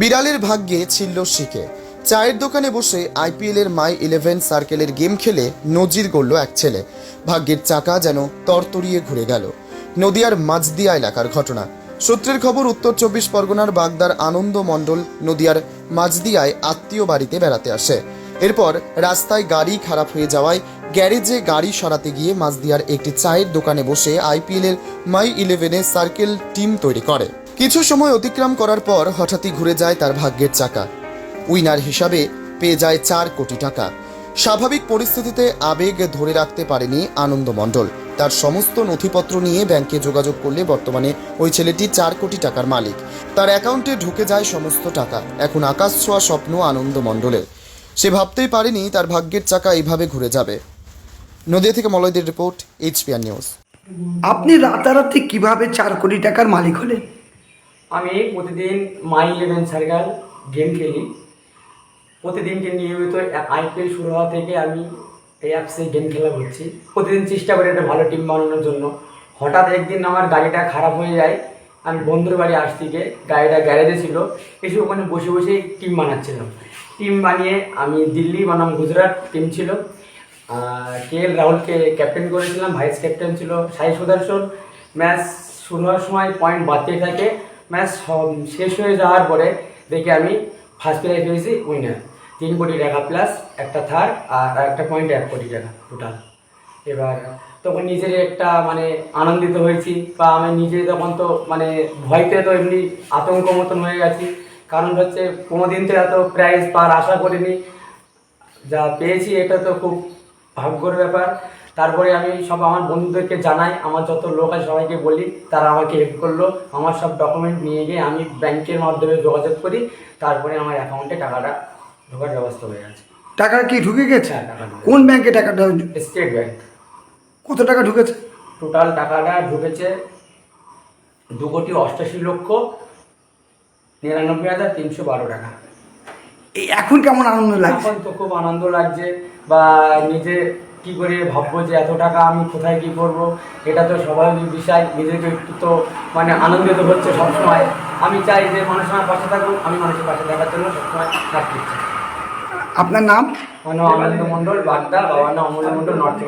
বিড়ালের ভাগ্যে ছিল শিখে। চায়ের দোকানে বসে আইপিএল এর মাই ইলেভেন সার্কেলের গেম খেলে নজির গড়ল এক ছেলে। ভাগ্যের চাকা যেন তরতরিয়ে ঘুরে গেল। নদিয়ার মাঝদিয়া এলাকার ঘটনা। সূত্রের খবর, উত্তর চব্বিশ পরগনার বাগদার আনন্দ মণ্ডল নদিয়ার মাঝদিয়ায় আত্মীয় বাড়িতে বেড়াতে আসে। এরপর রাস্তায় গাড়ি খারাপ হয়ে যাওয়ায় গ্যারেজে গাড়ি সরাতে গিয়ে মাঝদিয়ার একটি চায়ের দোকানে বসে আইপিএল এর মাই ইলেভেনে সার্কেল টিম তৈরি করে। কিছু সময় অতিক্রম করার পর হঠাৎই ঘুরে যায় তার ভাগ্যের চাকা। উইনার হিসাবে পেয়ে যায় চার কোটি টাকা। স্বাভাবিক পরিস্থিতিতে আবেগ ধরে রাখতে পারেনি আনন্দ মণ্ডল তার সমস্ত নথিপত্র নিয়ে ব্যাংকে যোগাযোগ করলে বর্তমানে ওই ছেলেটি চার কোটি টাকার মালিক। তার অ্যাকাউন্টে ঢুকে যায় সমস্ত টাকা। এখন আকাশ ছোঁয়া স্বপ্ন আনন্দ মণ্ডলের সে ভাবতেই পারেনি তার ভাগ্যের চাকা এইভাবে ঘুরে যাবে। নদিয়া থেকে মলয়দের রিপোর্ট, এইচপিআর নিউজ। আপনি রাতারাতি কীভাবে চার কোটি টাকার মালিক হলেন? আমি প্রতিদিন মাই ইলেভেন সার্কেল গেম খেলি। প্রতিদিনকে নিয়মিত আইপিএল শুরু হওয়া থেকে আমি এই অ্যাপসে গেম খেলা করছি। প্রতিদিন চেষ্টা করি একটা ভালো টিম বানানোর জন্য। হঠাৎ একদিন আমার গাড়িটা খারাপ হয়ে যায়। আমি বন্ধুর বাড়ি আসতে গিয়ে, গাড়িটা গ্যারেজে ছিল। এসে ওখানে বসে বসে টিম বানাচ্ছিলাম। টিম বানিয়ে আমি দিল্লি বনাম গুজরাট টিম ছিল। কে এল রাহুলকে ক্যাপ্টেন করেছিলাম ভাইস ক্যাপ্টেন ছিল সাই সুদর্শন। ম্যাচ শুরু হওয়ার সময় পয়েন্ট বাড়তে থাকে। ম্যাচ শেষ হয়ে যাওয়ার পরে দেখে আমি ফার্স্ট প্রাইজ পেয়েছি উইনার তিন কোটি টাকা প্লাস একটা থার্ড আর একটা পয়েন্ট এক কোটি টাকা টোটাল এবার তখন নিজের একটা মানে আনন্দিত হয়েছি বা আমি নিজে তখন তো মানে ভয়তে তো এমনি আতঙ্ক মতন হয়ে গেছি। কারণ হচ্ছে কোনোদিন তো এত প্রাইজ পার আশা করিনি। যা পেয়েছি এটা তো খুব ভাগ্যর ব্যাপার। তারপরে আমি সব আমার বন্ধুদেরকে জানাই আমার যত লোক আছে সবাইকে বলি তারা আমাকে হেল্প করল আমার সব ডকুমেন্ট নিয়ে গিয়ে আমি ব্যাংকের মাধ্যমে যোগাযোগ করি তারপরে আমার অ্যাকাউন্টে টাকাটা ঢোকার ব্যবস্থা হয়ে গেছে। টাকা কি ঢুকে গেছে? হ্যাঁ, কোন ব্যাংকে টাকাটা স্টেট ব্যাংক কত টাকা ঢুকেছে? টোটাল টাকাটা ঢুকেছে দু কোটি অষ্টাশি লক্ষ নিরানব্বই হাজার তিনশো বারো টাকা। এই এখন কেমন আনন্দ লাগছে? এখন তো খুব আনন্দ লাগছে বা নিজে কি করে ভাববো যে এত টাকা আমি কোথায় কি করব? এটা তো স্বাভাবিক বিষয় নিজেকে একটু তো মানে আনন্দিত হচ্ছে সবসময়। আমি চাই যে মানুষ আমার পাশে থাকুক আমি মানুষের পাশে থাকার জন্য সবসময় থাকতে চাই। আপনার নাম? মানে আনন্দ মণ্ডল বাগদা বাবার নাম অমল মণ্ডল নর্থ।